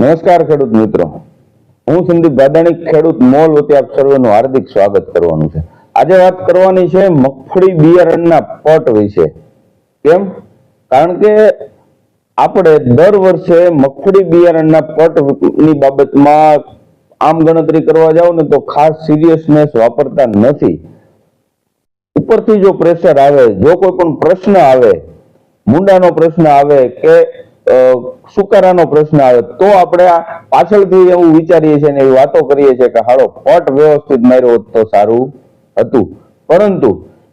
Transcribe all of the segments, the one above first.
નમસ્કાર ખેડૂત મિત્રો. હું સંદીપ ભાદાણી ખેડૂત મોલ વતી આપ સર્વેનું હાર્દિક સ્વાગત કરવાનું છે. આજે વાત કરવાની છે મગફળી બિયારણના પટ વિશે. કેમ? કારણ કે આપણે દર વર્ષે મગફળી બિયારણના પટની બાબતમાં આમ ગણતરી કરવા જાવ ને તો ખાસ સિરિયસનેસ વાપરતા નથી. ઉપરથી જો પ્રેશર આવે, જો કોઈ પણ પ્રશ્ન આવે, મુંડાનો પ્રશ્ન આવે કે સુકારાનો પ્રશ્ન આવે? તો આપણે પાછળથી એવું વિચારીએ છીએ ને એવી વાતો કરીએ છીએ કે હાલો, પટ વ્યવસ્થિત માર્યો તો સારું હતું. પરંતુ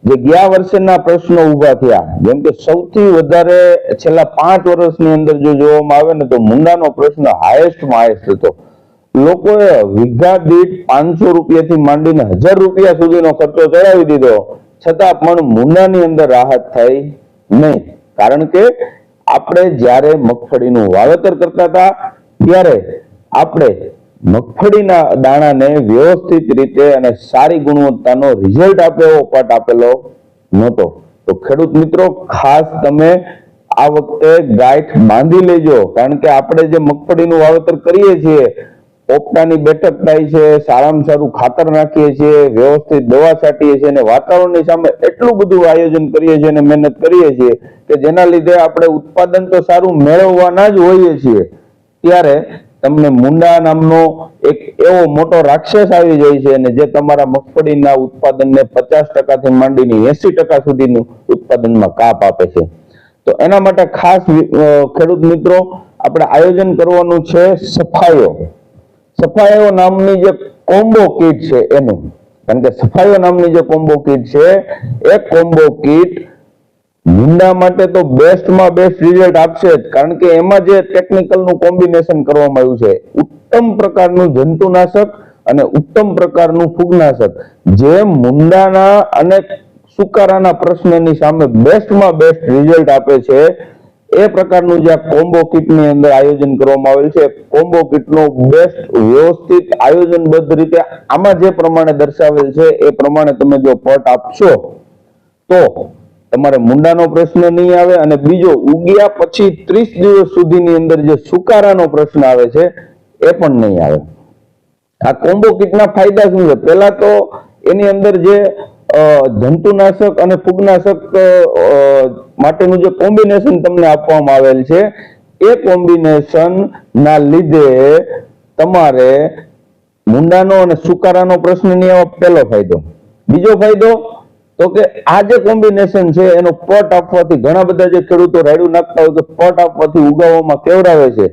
જે ગયા વર્ષના પ્રશ્નો ઊભા થયા, જેમ કે સૌથી વધારે છેલ્લા પાંચ વર્ષની અંદર જો જોવામાં આવે ને તો મુંડાનો પ્રશ્ન હાઈએસ્ટમાં હાઈએસ્ટ હતો. લોકોએ વીઘા દીઠ પાંચસો રૂપિયાથી માંડીને હજાર રૂપિયા સુધીનો ખર્ચો ચડાવી દીધો. છતાં પણ મુંડાની અંદર રાહત થઈ નહીં. કારણ કે આપણે જ્યારે મગફળીનું વાવેતર કરતા હતા, ત્યારે આપણે મગફળીના દાણાને વ્યવસ્થિત રીતે અને સારી ગુણવત્તાનો રિઝલ્ટ આપે એવો પટ આપેલો નહોતો. તો ખેડૂત મિત્રો, ખાસ તમે આ વખતે ગાંઠ બાંધી લેજો, કારણ કે આપણે જે મગફળીનું વાવેતર કરીએ છીએ પોપટાની બેઠક થાય છે, સારામાં સારું ખાતર નાખીએ છીએ, વ્યવસ્થિત દવા છાંટીએ છીએ અને વાતાવરણની સામે એટલું બધું આયોજન કરીએ છીએ અને મહેનત કરીએ છીએ કે જેના લીધે આપણે ઉત્પાદન તો સારું મેળવવાના જ હોઈએ છીએ. ત્યારે તમને મુંડા નામનો એક એવો મોટો રાક્ષસ આવી જાય છે અને જે તમારા મગફળીના ઉત્પાદનને પચાસ ટકાથી માંડીને એસી ટકા સુધીનું ઉત્પાદનમાં કાપ આપે છે. તો એના માટે ખાસ ખેડૂત મિત્રો, આપણે આયોજન કરવાનું છે સફાઈઓ સફાઈઓ નામની જે કોમ્બો કીટ છે એનું, કારણ કે સફાયો નામની જે કોમ્બો કીટ છે, એ કોમ્બો કીટ મુંડા માટે તો બેસ્ટમાં બેસ્ટ રિઝલ્ટ આપશે જ, કારણ કે એમાં જે ટેકનિકલનું કોમ્બિનેશન કરવામાં આવ્યું છે, ઉત્તમ પ્રકારનું જંતુનાશક અને ઉત્તમ પ્રકારનું ફૂગનાશક, જે મુંડાના અને સુકારાના પ્રશ્નની સામે બેસ્ટમાં બેસ્ટ રિઝલ્ટ આપે છે એ પ્રકારનું જે કોમ્બો કોમ્બો કીટની અંદર આયોજન કરવામાં આવેલ છે કોમ્બો કીટનું બેસ્ટ વ્યવસ્થિત આયોજનબદ્ધ રીતે આમાં જે પ્રમાણે દર્શાવેલ છે, એ પ્રમાણે તમે જો પટ આપશો, તો તમારે મુંડાનો પ્રશ્ન નહીં આવે અને બીજો ઉગ્યા પછી ત્રીસ દિવસ સુધીની અંદર જે સુકારાનો પ્રશ્ન આવે છે, એ પણ નહીં આવે. આ કોમ્બો કિટના ફાયદા શું છે? પહેલા તો એની અંદર જે જંતુનાશક અને ફૂગનાશક માટેનું જે કોમ્બિનેશન તમને આપવામાં આવેલ છે, એ કોમ્બિનેશન ના લીધે તમારે મુંડાનો અને સુકારાનો પ્રશ્ન નહીં પહેલો ફાયદો. બીજો ફાયદો, તો કે આ જે કોમ્બિનેશન છે, એનો પટ આપવાથી ઘણા બધા જે ખેડૂતો રાયડું નાખતા હોય તો પટ આપવાથી ઉગાવવામાં કેવડાવે છે?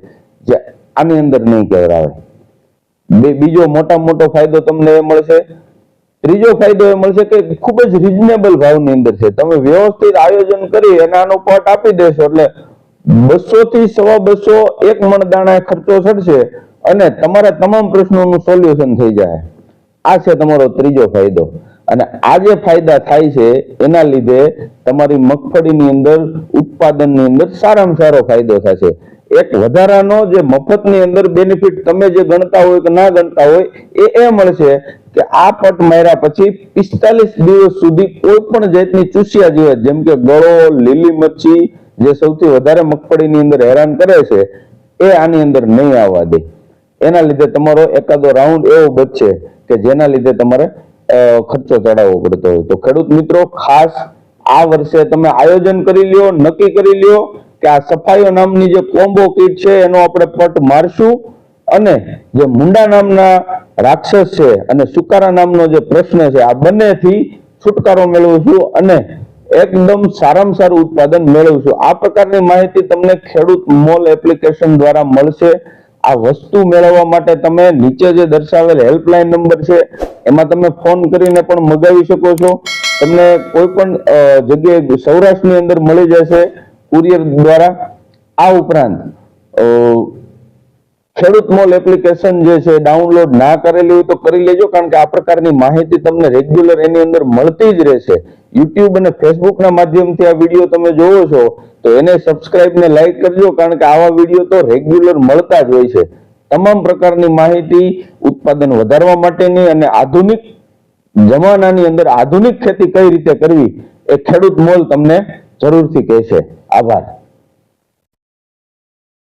જે આની અંદર નહીં કેવડાવે. બીજો મોટા મોટો ફાયદો તમને એ મળશે ત્રીજો ફાયદો એ મળશે કે ખૂબ જ રિઝનેબલ ભાવની અંદર છે. તમે વ્યવસ્થિત આયોજન કરી અને આનો પટ આપી દેશો એટલે બસો થી સવા બસો એક મણ દાણા ખર્ચો સડશે અને તમારા તમામ પ્રશ્નોનું સોલ્યુશન થઈ જાય. આ છે તમારો ત્રીજો ફાયદો. અને આ જે ફાયદા થાય છે, એના લીધે તમારી મગફળીની અંદર, ઉત્પાદનની અંદર સારામાં સારો ફાયદો થશે. એક વધારાનો જે મફતની અંદર બેનિફિટ તમે જે ગણતા હોય કે ના ગણતા હોય, એ એ મળશે કે આ પટ માર્યા પછી પિસ્તાલીસ દિવસ સુધી કોઈ પણ જાતની ચૂસિયા જીવત જેમ કે ગળો, લીલી મચ્છી જે સૌથી વધારે મગફળીની અંદર હેરાન કરે છે, એ આની અંદર નહીં આવવા દે. એના લીધે તમારો એકાદો રાઉન્ડ એવો બચશે કે જેના લીધે તમારે ખર્ચો ચડાવવો પડતો હોય. તો ખેડૂત મિત્રો, ખાસ આ વર્ષે તમે આયોજન કરી લ્યો, નક્કી કરી લ્યો. કે આ સફાઈઓ નામની જે કોમ્બો કીટ છે, એનો આપણે પટ મારશું અને જે મુંડા નામના રાક્ષસ છે અને સુકારા નામનો જે પ્રશ્ન છે, આ બંનેથી છુટકારો મેળવશું અને એકદમ સારામાં સારું ઉત્પાદન મેળવશું. આ પ્રકારની માહિતી તમને ખેડૂત મોલ એપ્લિકેશન દ્વારા મળશે. આ વસ્તુ મેળવવા માટે તમે નીચે જે દર્શાવેલ હેલ્પલાઇન નંબર છે, એમાં તમે ફોન કરીને પણ મગાવી શકો છો. તમને કોઈ પણ જગ્યાએ સૌરાષ્ટ્રની અંદર મળી જશે. કુરિયર દ્વારા આ ઉપરાંત ખેડૂત મોલ એપ્લિકેશન જે છે ડાઉનલોડ ના કરેલી હોય તો કરી લેજો, કારણ કે આ પ્રકારની માહિતી તમને રેગ્યુલર એની અંદર મળતી જ રહેશે. યુટ્યુબ અને ફેસબુક ના માધ્યમથી આ વીડિયો તમે જોવો છો, તો એને સબસ્ક્રાઇબ ને લાઈક કરજો, કારણ કે આવા વીડિયો તો રેગ્યુલર મળતા જ હોય છે. તમામ પ્રકારની માહિતી ઉત્પાદન વધારવા માટેની અને આધુનિક જમાનાની અંદર આધુનિક ખેતી કઈ રીતે કરવી, એ ખેડૂત મોલ તમને જરૂરથી કહેશે. આભાર.